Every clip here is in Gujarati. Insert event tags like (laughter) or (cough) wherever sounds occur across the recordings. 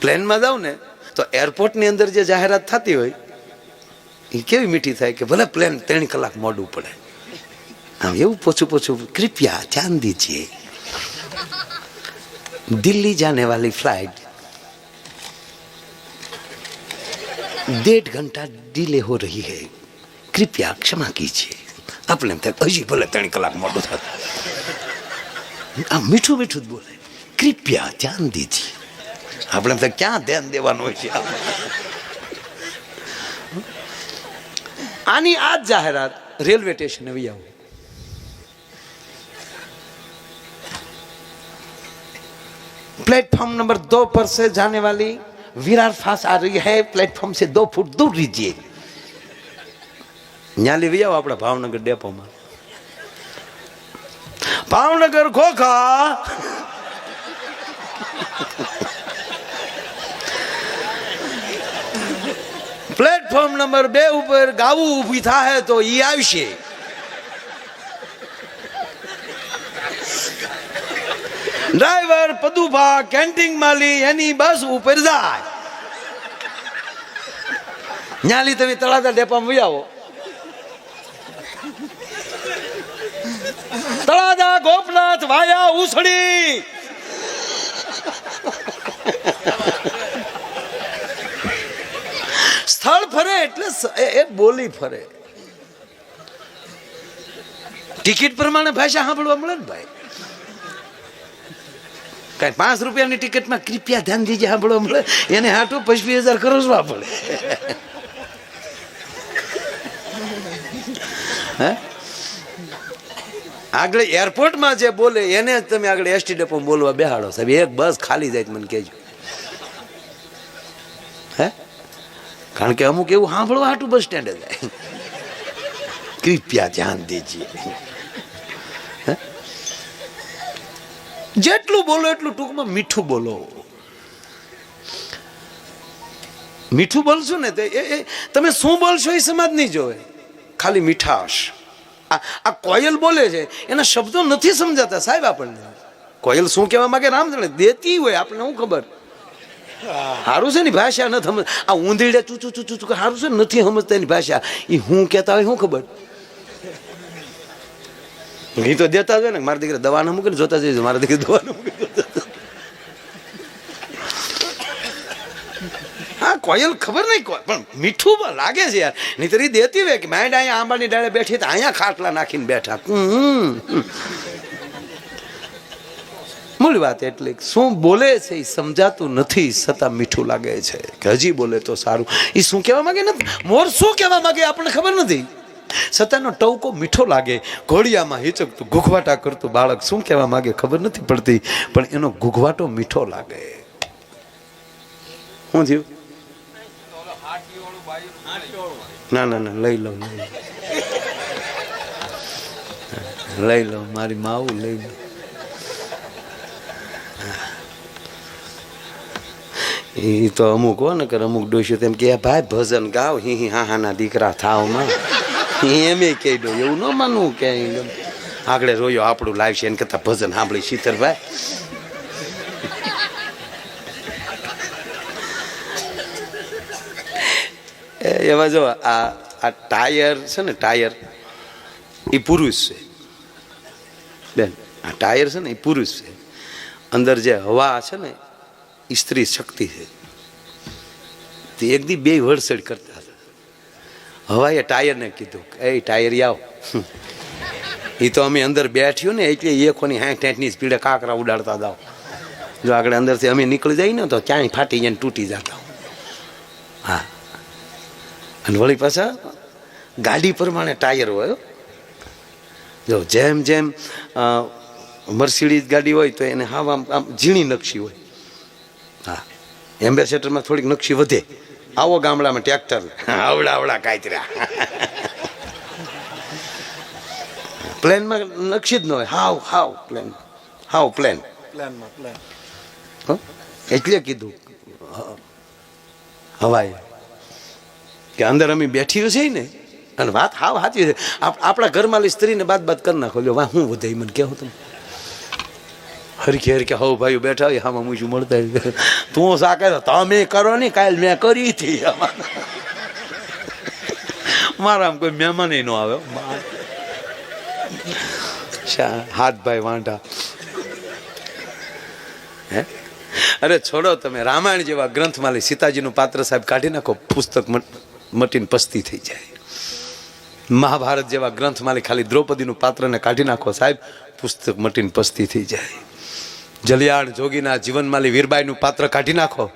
પ્લેનમાં જાઉં ને તો એરપોર્ટની અંદર જે જાહેરાત થતી હોય એ કેવી મીઠી થાય કે ભલે પ્લેન ત્રણ કલાક મોડું પડે આમ એવું પોછું પોછું કૃપયા ધ્યાન દીજીએ दिल्ली जाने वाली फ्लाइट डेढ़ घंटा डिले हो रही है कृपया क्षमा कीजिए આપણે એમ થાય હજી ભલે ત્રણ કલાક મોડું થતું આ મીઠું મીઠું જ બોલે કૃપયા ધ્યાન દીજીએ આપણે એમ થાય ક્યાં ધ્યાન દેવાનું હોય છે આની આ જ જાહેરાત રેલવે સ્ટેશને આવી આવો प्लेटफॉर्म नंबर दो पर से जाने वाली विरार फास्ट आ रही है प्लेटफॉर्म से दो फुट दूर रहिए ન્યા લેવી આવો આપણા ભાવનગર ડેપોમાં ભાવનગર ખોખા પ્લેટફોર્મ નંબર બે ઉપર ગાવું ઊભી થાય તો ઈ આવશે. ડ્રાઈવર પદુભા કેન્ટીન માલી એની બસ ઉપર જાય. ન્યાલી તમે તળાજા ડેપામાં વહી આવો. તળાજા ગોપનાથ વાયા ઉસળી સ્થળ ફરે એટલે એ- બોલી ફરે. ટિકિટ પ્રમાણે ભાષા સાંભળવા મળે ને ભાઈ? કઈ પાંચ રૂપિયાની ટિકિટમાં કૃપયા ધ્યાન દીજે સાંભળવા મળે? એને હાટું પચવી હજાર ખર્ચવા પડે. હે? આગળ એરપોર્ટમાં જે બોલે, એને જ તમે આગળ એસટી ડેપો બોલવા બેહાડો સાહેબ. એક બસ ખાલી જાય મને કહેજો. કારણ કે અમુક એવું સાંભળવા હાટું બસ સ્ટેન્ડે જાય. કૃપયા ધ્યાન દીજીએ જેટલું બોલો એટલું ટૂંકમાં મીઠું બોલો. મીઠું બોલશો ને તે એ તમે શું બોલશો એ સમાજ નહીં જોવે. ખાલી મીઠાશ. આ આ કોયલ બોલે છે, એના શબ્દો નથી સમજાતા સાહેબ આપણને. કોયલ શું કહેવા માંગે? રામ જાણે દેતી હોય, આપણને શું ખબર? સારું છે ને ભાષા નથી સમજ આ ઊંધીડે ચૂચું ચૂચું ચૂકે સારું છે નથી સમજતા એની ભાષા. એ હું કહેતા હોય શું ખબર? ઘી તો દેતા હોય ને, મારા દીકરા દવા ના મૂકે જોતા જઈશું મારા દીકરા દવા ના મૂકે હા, કોયલ ખબર નહીં કોઈ, પણ મીઠું પણ લાગે છે યાર. નહીં તરી દેતી હોય કે માંડ અહીંયા આંબાની ડાળે બેઠી તો અહીંયા ખાટલા નાખીને બેઠા. હમ. મૂળ વાત એટલે શું બોલે છે એ સમજાતું નથી, છતાં મીઠું લાગે છે. કે હજી બોલે તો સારું. એ શું કહેવા માંગે નથી? મોર શું કહેવા માંગે આપણને ખબર નથી? સતાનો ટવકો મીઠો લાગે. ઘોડિયામાં હિચકતું, ઘૂઘવાટા કરતું બાળક શું કહેવા માંગે ખબર નથી પડતી, પણ એનો ઘૂઘવાટો મીઠો લાગે. શું થયું? ના ના ના લઈ લઉં. લઈ લઉં, મારી માવું લઈ લઉં. એ તો અમુક હો ને કે અમુક ડોસ્યો તેમ કે ભાઈ ભજન ગાવ હી હી, હા હા, ના દીકરા થાવમાં. એમ કહી દો એવું ન માનવું કે આગળ રોયો આપણું લાઈવ છે, એને કરતા ભજન સાંભળી શીતરભાઈ એ એવા જો, આ આ ટાયર છે ને, ટાયર એ પુરુષ છે. બેન, આ ટાયર છે ને એ પુરુષ છે. અંદર જે હવા છે ને એ સ્ત્રી શક્તિ છે. તે એક દી બે વડસડ કરતા હતા. હવાએ ટાયરને કીધું કે, એ ટાયર આવ. એ (laughs) તો અમે અંદર બેઠ્યું ને એટલે એકોની હાઠ ઠેઠની સ્પીડે કાંકરા ઉડાડતા જાઓ. જો આગળ અંદરથી અમે નીકળી જઈએ ને તો ક્યાંય ફાટી જાય તૂટી જતા હા. અને વળી પાછા ગાડી પ્રમાણે ટાયર હોય જો જેમ જેમ મર્સિડીઝ ગાડી હોય તો એને હાવ આમ આમ ઝીણી નકશી હોય. હા એમ્બેસેડરમાં થોડીક નકશી વધે. આવો ગામડામાં ટ્રેક્ટર. આવડા આવડા કાયતર્યા પ્લેનમાં નકશી જ ન હોય. હાવ હાવ પ્લેન. હાવ પ્લેન. પ્લેનમાં પ્લેન? એટલે કીધું. હ- હવાએ. કે અંદર અમે બેઠી છે ને અને વાત હાવ સાચી છે. આપ- આપણા ઘરમાં સ્ત્રીને બાદ બાદ કરી નાખો. લ્યો વાહ હું વધે મને કહેવું તમે. હરખી હરખી હવ ભાઈઓ બેઠા હોય આમાં મૂજું મળતા. તું સાકે તમે કરો ને, કાલ મેં કરી હતી. મારા આમ કોઈ મહેમાન ન આવે. હાથ ભાઈ વાંઢા. હે? અરે છોડો તમે, રામાયણ જેવા ગ્રંથમાંથી સીતાજીનું પાત્ર સાહેબ કાઢી નાખો, પુસ્તક મટ- મટીને પસ્તી થઈ જાય. મહાભારત જેવા ગ્રંથમાંથી ખાલી દ્રૌપદીનું પાત્રને કાઢી નાખો સાહેબ, પુસ્તક મટીને પસ્તી થઈ જાય. જલિયાણ જોગીના જીવનમાલી વીરબાઈનું પાત્ર કાઢી નાખો.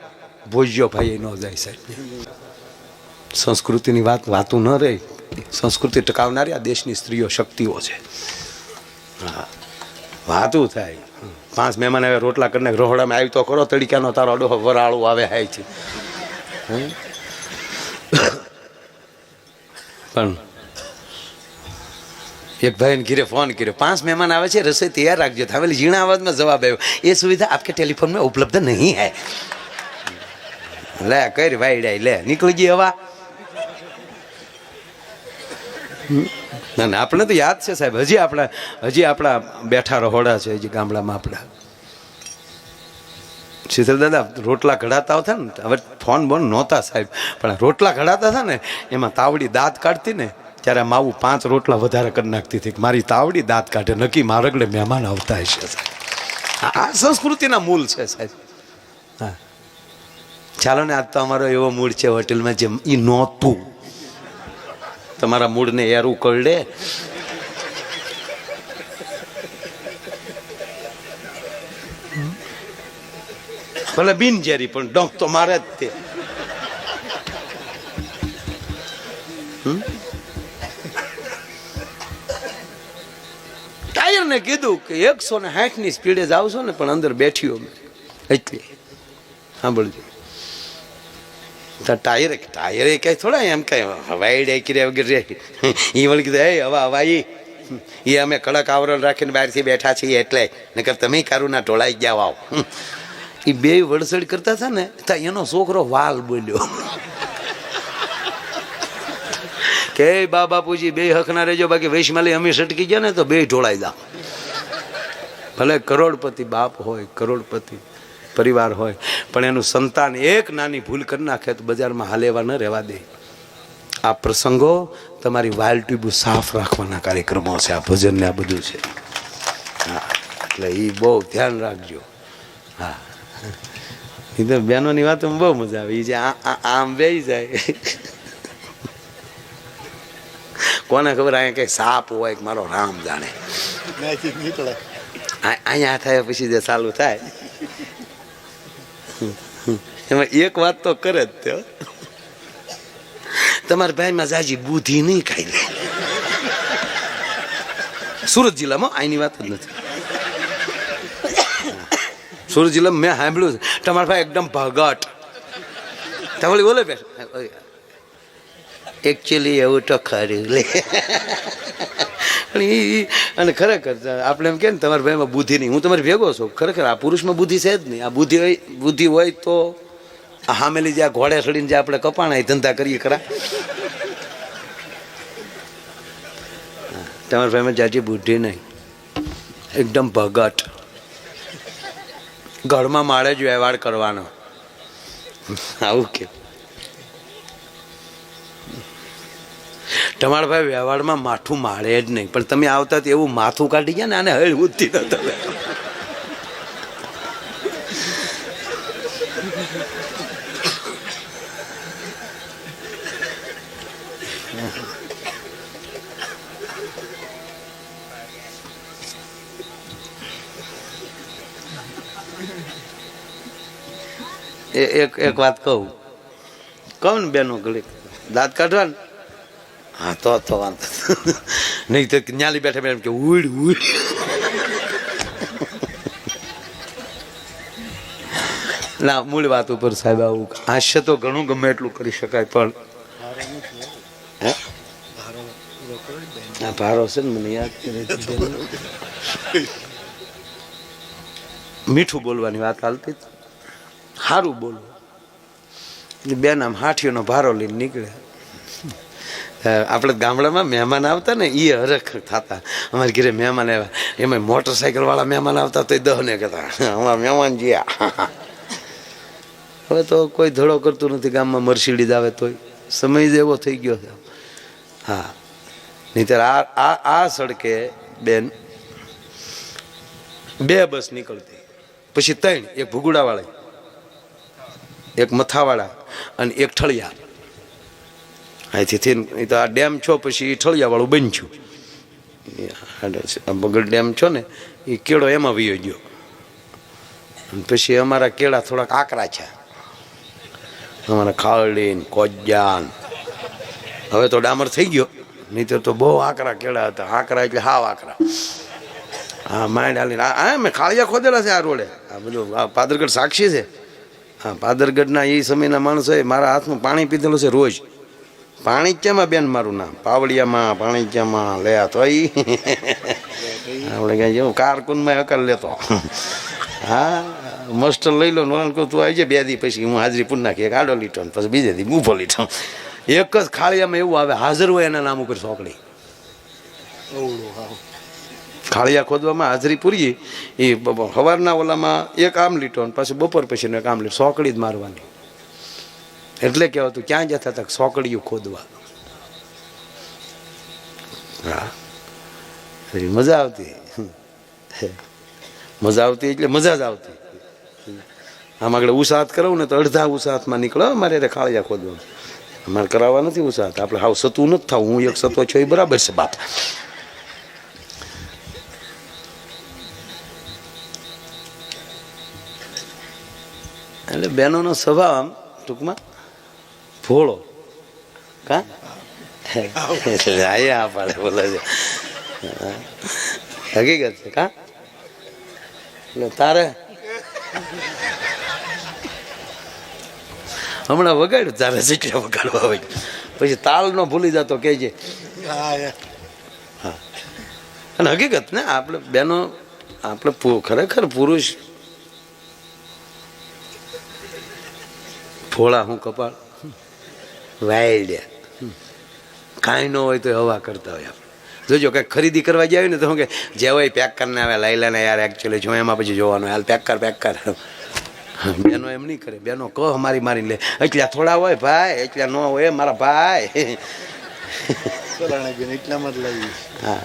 ભોજ્યો ભાઈ ન જાય સાહેબ. સંસ્કૃતિની વાત વાતું ન રહે. સંસ્કૃતિ ટકાવનારી આ દેશની સ્ત્રીઓ શક્તિઓ છે. હા. વાતું થાય. પાંચ મહેમાન આવે રોટલા કરીને રોહડામાં આવી તો ખરો તડીકાનો તારો ડોહો વરાળો આવે હાય છે? પણ એક ભાઈને ઘીરે ફોન કર્યો, પાંચ મહેમાન આવે છે, રસોઈ તૈયાર રાખજો. હવેલી ઝીણા અવાજમાં જવાબ આવ્યો, એ સુવિધા આપકે ટેલિફોનમાં ઉપલબ્ધ નહીં હે. લે કર વાઈડાઈ લે, નીકળી ગઈ હવા. ના ના આપણે તો યાદ છે સાહેબ, હજી આપણા હજી આપણા બેઠા રહોડા છે, હજી ગામડામાં આપણા. શીતલ દાદા, રોટલા ઘડાતા હતા ને, હવે ફોન બોન નહોતા સાહેબ, પણ રોટલા ઘડાતા હતા ને, એમાં તાવડી દાંત કાઢતી ને ત્યારે માવું પાંચ રોટલા વધારે કરી નાખતી હતી મારી તાવડી દાંત કાઢે, નક્કી મારગડે મહેમાન આવતા હશે સાહેબ. આ- સંસ્કૃતિના મૂળ છે સાહેબ. હા. ચાલો ને, આજ તો અમારો એવો મૂળ છે હોટેલમાં જેમ એ નહોતું. તમારા મૂળને એરું કરડે ભલે બિનજેરી પણ ડંખ તો મારે જ તે. હમ? ટાયરને કીધું કે એકસો ને ની સ્પીડે આવશો ને, પણ અંદર બેઠ્યો મેં. એટલી. સાંભળજો. ટાયર ટાયર એ કઈ થોડા એમ કઈ હવાઈ કર્યા વગર એ વળી કીધું હે હવા હવાઈ એ અમે કડક આવરણ રાખીને બહારથી બેઠા છીએ એટલે. નકર તમે કારુના ઢોળાઈ ગયા વાવ. એ બે વડસડ કરતા હતા ને, તો એનો છોકરો વાલ બોલ્યો. કે બા બાપુજી બે હકના રહેજો, બાકી વૈશમાલી અમે સટકી ગયા ને, તો બે ઢોળાઈ દા ભલે કરોડપતિ બાપ હોય, કરોડપતિ પરિવાર હોય, પણ એનું સંતાન એક નાની ભૂલ કરી નાખે તો બજારમાં હાલેવા ન રહેવા દે. આ પ્રસંગો તમારી વાઇલ ટ્યુબ સાફ રાખવાના કાર્યક્રમો છે, આ ભજન ને આ બધું છે. હા, એટલે એ બહુ ધ્યાન રાખજો. હા. એ તો બહેનોની વાતોમાં બહુ મજા આવે. એ જે આમ બે જાય. કોને ખબર, અહીંયા કઈ સાપ હોય મારો રામ જાણે. નીકળે. અહીંયા થાય પછી જે ચાલુ થાય. એમાં એક વાત તો કરે જ તે તમારા ભાઈમાં જાજી બુદ્ધિ નહીં ખાઈ લે. સુરત જિલ્લામાં આની વાત જ નથી. સુરત જિલ્લામાં મેં સાંભળ્યું તમારા ભાઈ એકદમ ભગટ. તમારી બોલે બે એકચ્યુઅલી એવું તો ખરું લે. અને ખરેખર, આપણે એમ કે ને તમારા ભાઈમાં બુદ્ધિ નહીં. હું તમારે ભેગો છું. ખરેખર, આ પુરુષમાં બુદ્ધિ છે જ નહીં. આ બુદ્ધિ હોય બુદ્ધિ હોય તો આ હામેલી જે આ ઘોડે સડીને જે આપણે કપાણા એ ધંધા કરીએ ખરા. તમારા ભાઈમાં જાજી બુદ્ધિ નહીં. એકદમ ભગટ ઘરમાં માળે જ વ્યવહાર કરવાનો. આવું કે. તમારા ભાઈ વ્યવહારમાં માથું માળે જ નહીં. પણ તમે આવતા એવું માથું કાઢી ગયા ને, આને હળ ઉઠતી ન તમે. એ એક એક વાત કહું. કહું ને બેનો ગળી દાંત કાઢવા ને હા તો તો વાંધો નહીં તો ન્યાલી બેઠા બેઠા એમ કે ઉડ ઉડ ના મૂળ વાત ઉપર સાહેબ આવું હાસ્ય તો ઘણું ગમે એટલું કરી શકાય પણ હે? ભારો છે ને મને યાદ કરે. મીઠું બોલવાની વાત હાલતી. સારું બોલવું બે નામ હાઠીઓનો ભારો લઈને નીકળ્યા આપણે ગામડામાં મહેમાન આવતા ને એ હરખ થતા. અમારે ઘરે મહેમાન આવ્યા. એમાં મોટરસાઇકલ વાળા મહેમાન આવતા તો દહને કહેતા, અમારા મહેમાન જ્યા. હવે તો કોઈ ધડો કરતું નથી, ગામમાં મર્સિડીઝ આવે તોય. સમય જ એવો થઈ ગયો હા. નહીતર આ આ આ સડકે બેન, બે બસ નીકળતી. પછી ત્રણ, એક ભૂગુડાવાળી એક મથાવાળા અને એક ઠળિયા. અહીંથી એ તો આ ડેમ છો, પછી ઠળિયાવાળું બન્યું આ બગડ ડેમ છો ને એ કેળો એમાં વયો ગયો. પછી અમારા કેળા થોડાક આકરા છે. અમારા ખાવડી કોજાન હવે તો ડામર થઈ ગયો. નહીતર તો બહુ આકરા કેળા હતા. આકરા એટલે હાવ આકરા. હા માંડ હાલીને આ મેં ખાળિયા ખોદેલા છે આ રોડે. આ બધું આ પાદરગઢ સાક્ષી છે. હા પાદરગઢના એ સમયના માણસોએ મારા હાથનું પાણી પીધેલું છે રોજ. પાણીચ્યામાં બેન મારું નામ? પાવડિયામાં પાણીચ્યામાં લે તો આપણે ક્યાં જેવું કારકુનમાં અકલ લેતો. હા મસ્ત લઈ લો કહું, તું આવી બે દી પછી, હું હાજરી પૂર નાખી. એક આડો લીટો ને પછી બીજે દી ઊભો લીટો એક જ ખાળિયામાં એવું આવે, હાજર હોય એના નામ ઉપર સોકડી. ખાળિયા ખોદવામાં હાજરી પૂરી. એ સવારના ઓલામાં એક આમ લીટો ને પછી બપોર પછી એક આમ લીટો સોકડી જ મારવાની. એટલે કહેવાતું ક્યાં જતા હતા? સોકડીયું ખોદવા. હા. મજા આવતી. મજા આવતી એટલે મજા જ આવતી. આમ આગળ ઉસાહત કરાવું ને તો અડધા ઉસાહતમાં નીકળો અમારે રે ખાળિયા ખોદવા. અમારે કરાવવા નથી ઉસાહત આપણે હાવ સતું નથી થવું. હું એક સતો છો, એ બરાબર છે, બાપ. એટલે બહેનોનો સ્વભાવ આમ, ટૂંકમાં. ભોળો. કા? (laughs) આયા પાડે બોલે છે. હકીકત છે કા? એટલે તારે હમણાં વગાડ્યું તારે શીખ્યા વગાડવા હોય. પછી તાલ નો ભૂલી જતો કહેજે. હા. અને હકીકત ને આપણે બેનો આપણે ખરેખર પુરુષ. ભોળા હું કપાળ. વાઇલ્ડ કાંઈ ન હોય તો હવા કરતા હોય આપણે. જોજો કંઈક ખરીદી કરવા જાય ને તો શું કે જે હોય પેક કરીને આવે લાઈલા ને યાર એકચ્યુઅલી જો એમાં પછી જોવાનું હાલ પેક કર પેક કર. બેનો એમ નહીં કરે. બેનો કહો મારી મારી લે. એટલા થોડા હોય ભાઈ એટલા ન હોય મારા ભાઈ. એટલામાં જ લાવી હા.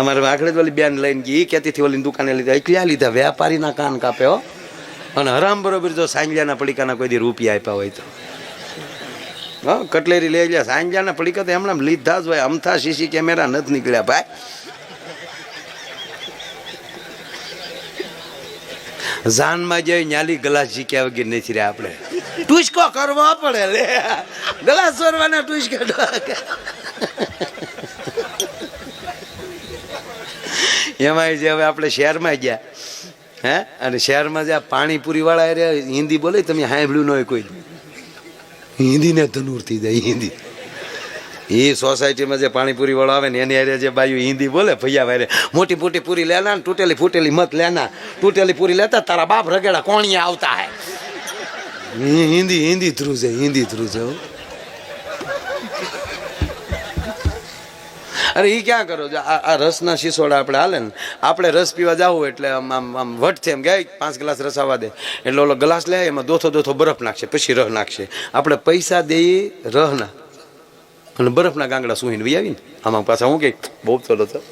અમારે આખડે જ ઓલી બેન લઈને ગઈ કેતીથી ઓલી દુકાને લીધા. એટલા લીધા વેપારીના કાન કાપે અને હરામ બરોબર જો સાંજલિયાના પડીકાના કોઈ દી રૂપિયા આપ્યા હોય તો. હા, કટલેરી લઈ ગયા સાંજલિયાના પડીકા તો એમણે લીધા જ હોય. અમથા સીસી કેમેરા નથી નીકળ્યા, ભાઈ. જાનમાં જઈ ન્યાલી ગલાસ જીક્યા વગર નથી રહ્યા આપણે. ટુચકો કરવો પડે લે. ગલાસ ચોરવાના ટુસકો એમાં જે હવે આપણે શહેરમાં ગયા, હે? અને શહેરમાં જે પાણીપુરી વાળા હિન્દી બોલે, તમે સાંભળ્યું ન હોય કોઈ. હિન્દીને ધનુરથી જાય હિન્દી એ સોસાયટીમાં જે પાણીપુરી વાળો આવે ને, એની હારે જે બાયુ હિન્દી બોલે, ભૈયા વારે, મોટી મોટી પૂરી લેના તૂટેલી ફૂટેલી મત લેના તૂટેલી પૂરી લેતા તારા બાપ રગેડા કોણિયા આવતા હે? હિન્દી હિન્દી થ્રુ છે હિન્દી થ્રુ છે અરે એ ક્યાં કરો? છો આ રસના શીશોડા આપણે હાલે ને. આપણે રસ પીવા જાવું એટલે આમ આમ આમ વટ એમ કે પાંચ ગ્લાસ રસ આવવા દે. એટલે ઓલો ગ્લાસ લે, એમાં દોથો દોથો બરફ નાખશે, પછી રહ નાખશે. આપણે પૈસા દઈએ રહના. અને બરફના ગાંગડા સુહીને વી આવીને. આમાં પાછા હું કે, બહુ થોડો તો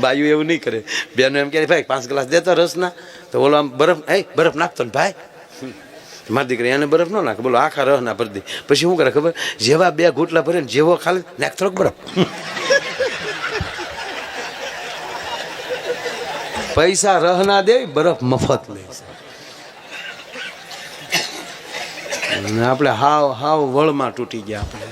બાયું એવું નહીં કરે. બેનો એમ કહે ભાઈ, પાંચ ગ્લાસ દેતા રસના. તો ઓલો આમ બરફ એ બરફ નાખતો ને ભાઈ. મારી દીકરી એને બરફ ન નાખે. બોલો, આખા રહ ના ભરી દે. પછી શું કરે ખબર? જેવા બે ઘૂંટલા ભરે ને જેવો ખાલી, નાખ થોડોક બરફ. પૈસા રહ ના દે, બરફ મફત લે આપણે હાવ હાવ વળમાં તૂટી ગયા આપણે.